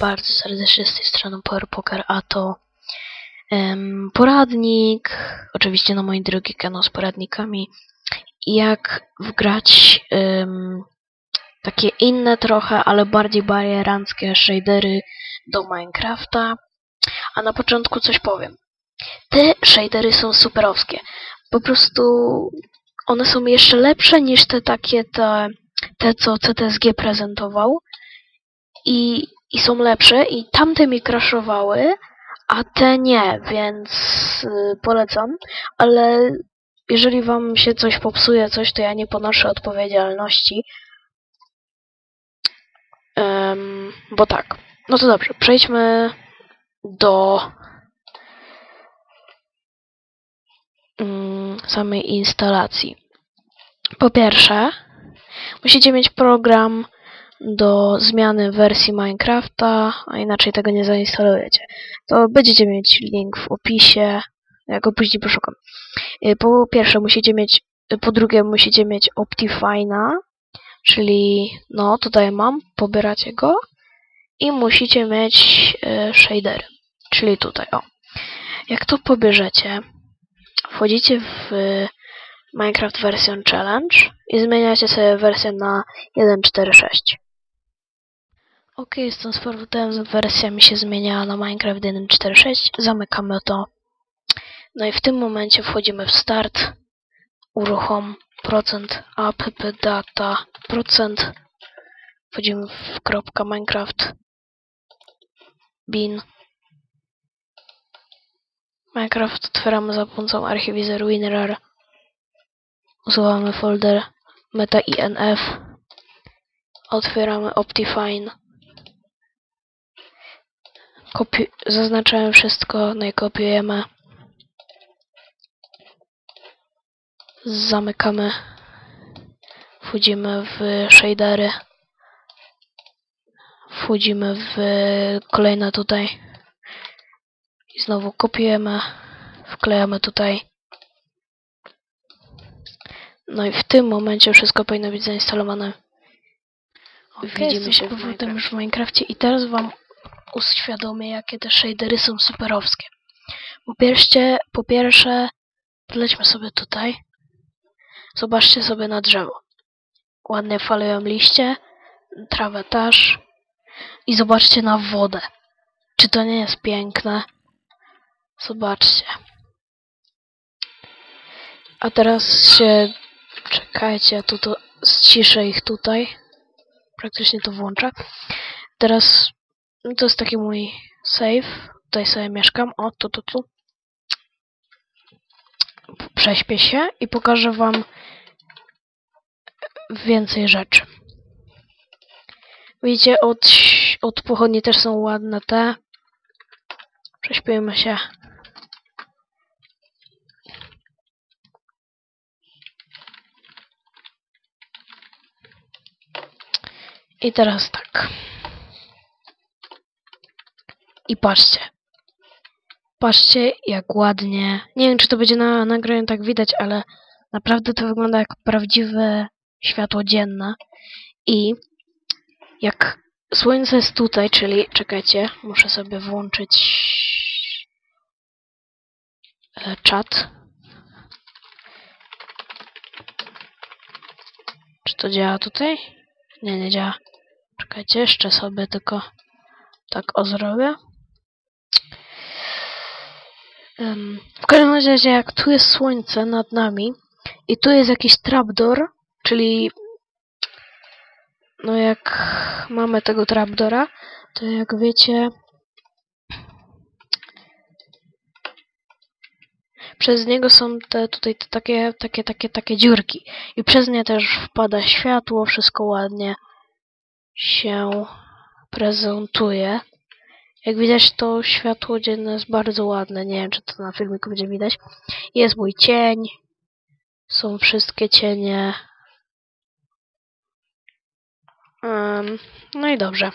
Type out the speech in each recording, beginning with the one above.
bardzo serdecznie z tej strony Power Poker, a to em, poradnik, oczywiście na mój drugi kanał z poradnikami, jak wgrać em, takie inne trochę, ale bardziej bajeranckie shadery do Minecrafta. A na początku coś powiem. Te shadery są superowskie. Po prostu one są jeszcze lepsze niż te takie, te, te co CTSG prezentował. I, I są lepsze i tamte mi crashowały, a te nie, więc y, polecam. Ale jeżeli wam się coś popsuje, coś, to ja nie ponoszę odpowiedzialności. Em, bo tak. No to dobrze, przejdźmy do mm, samej instalacji. Po pierwsze, musicie mieć program do zmiany wersji Minecrafta, a inaczej tego nie zainstalujecie. To będziecie mieć link w opisie, ja go później poszukam. Y, Po pierwsze musicie mieć, po drugie musicie mieć Optifine'a, czyli no tutaj mam, pobieracie go i musicie mieć y, shadery, czyli tutaj o. Jak to pobierzecie, wchodzicie w y, Minecraft Version Challenge i zmieniacie sobie wersję na 1.4.6. Ok, jestem z powrotem, wersja mi się zmieniała na Minecraft 1.4.6, zamykamy to. No i w tym momencie wchodzimy w start, uruchom, procent, app, data, procent, wchodzimy w kropka Minecraft, bin, Minecraft otwieramy za pomocą archiwizer WinRAR, usuwamy folder meta.inf, otwieramy Optifine, kopi zaznaczamy wszystko, no i kopiujemy, zamykamy, wchodzimy w shadery, wchodzimy w kolejne tutaj. I znowu kopiujemy, wklejamy tutaj. No i w tym momencie wszystko powinno być zainstalowane. Widzimy się z powrotem już w Minecrafcie. I teraz wam uświadomię, jakie te shadery są superowskie. Po pierwsze, po pierwsze podlećmy sobie tutaj. Zobaczcie sobie na drzewo. Ładnie falują liście, trawę też. I zobaczcie na wodę. Czy to nie jest piękne? Zobaczcie. A teraz się... Czekajcie, tu to ściszę ich tutaj. Praktycznie to włączę. Teraz... no To jest taki mój save. Tutaj sobie mieszkam. O, tu, tu, tu. Prześpię się i pokażę wam więcej rzeczy. Widzicie, od, od pochodni też są ładne te. Prześpijmy się. I teraz tak. I patrzcie. Patrzcie, jak ładnie. Nie wiem, czy to będzie na nagraniu tak widać, ale naprawdę to wygląda jak prawdziwe światło dzienne. I jak słońce jest tutaj, czyli czekajcie, muszę sobie włączyć e, czat. Czy to działa tutaj? Nie, nie działa. Czekajcie, jeszcze sobie tylko tak o zrobię. Em, w każdym razie, jak tu jest słońce nad nami i tu jest jakiś trapdoor, czyli no jak mamy tego trapdora, to jak wiecie przez niego są te tutaj te takie, takie, takie, takie dziurki i przez nie też wpada światło, wszystko ładnie się prezentuje. Jak widać to światło dzienne jest bardzo ładne, nie wiem czy to na filmiku będzie widać. Jest mój cień, są wszystkie cienie. Um, no i dobrze.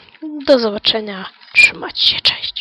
Do zobaczenia. Trzymajcie się. Cześć.